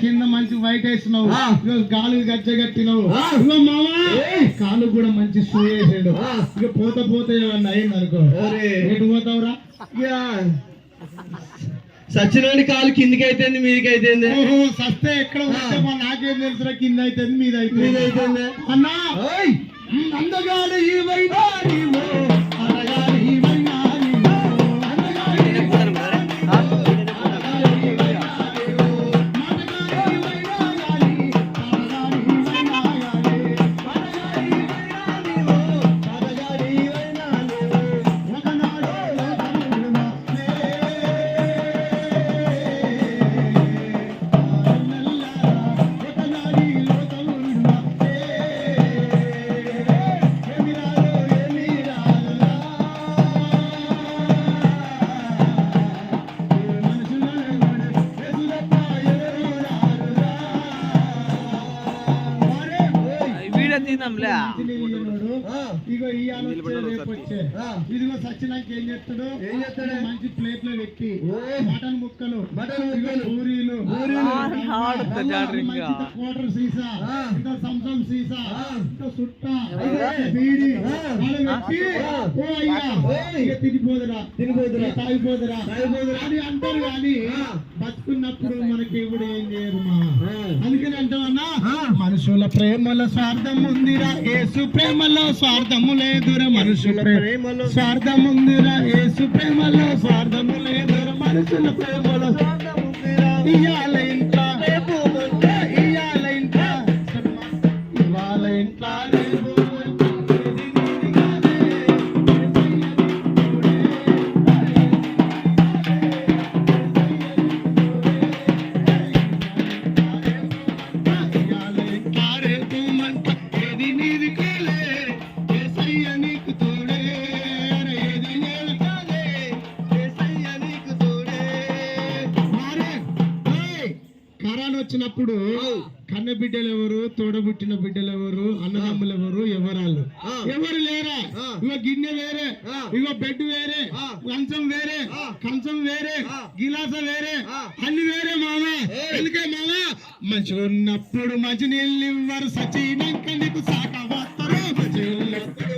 కింద మంచి వైట్ వేసినావు. గాలి గజ్జ కట్టినావు కాలు కూడా మంచి షూ వేసాడు. ఇక పోత పోత ఏమన్నా అయింది అనుకో. ఎటు పోతావురా. సచ్చినోడి కాలు కిందికి అయితేంది మీదికి అయితేంది ఓహో సస్తే ఎక్కడ ఉంటే మా నాకేం తెలుసురా కింద అయితే మీద అయితే అన్నా అందగాడు ఈ ఇగో ఈ ఆలోచన. ఇదిగో సచ్చినాక ఏం చేస్తాడు ఏం చేస్తాడు? మంచి ప్లేట్లో పెట్టి ఓ. మటన్ ముక్కలు మటన్ ఇగో ముక్కలు. పూరీలు సీసా సంసం సీసా ఆ. ఇంత సుట్ట అదే. ఇంత బీడి ఆ. ఆడ పెట్టి ఆ. ఓ అయ్యా ఓయ్. ఇక తినిపోదురా తినిపోదురా. ఇక తాగిపోదురా తాగిపోదురా. అని అంటారు కానీ. బతుకున్నప్పుడు మనకి ఇప్పుడు ఏం చేయరు మా. అందుకని అంటామన్నా. మనుషుల ప్రేమలో స్వార్థం ఉందిరా యేసు ప్రేమలో స్వార్థము లేదురా మనుషుల ప్రేమ. ప్రేమలో స్వార్థం ఉందిరా యేసు ప్రేమలో స్వార్థము లేదురా మనుషుల ప్రేమలో వచ్చినప్పుడు కన్న బిడ్డలు ఎవరు తోడబుట్టిన బిడ్డలు ఎవరు అన్నదమ్ములు ఎవరు ఎవరాళ్ళు ఆ. ఎవరు లేరా. ఇగో గిన్నె వేరే. ఇగో బెడ్ వేరే. కంచం వేరే. కంచం వేరే. గిలాస వేరే. అన్ని వేరే మామ. ఎందుకే మామ మంచిగా ఉన్నప్పుడు మంచి నీళ్ళు ఇవ్వరు సచినాక నీకు సాక వస్తారు మంచిగా ఉన్నప్పుడు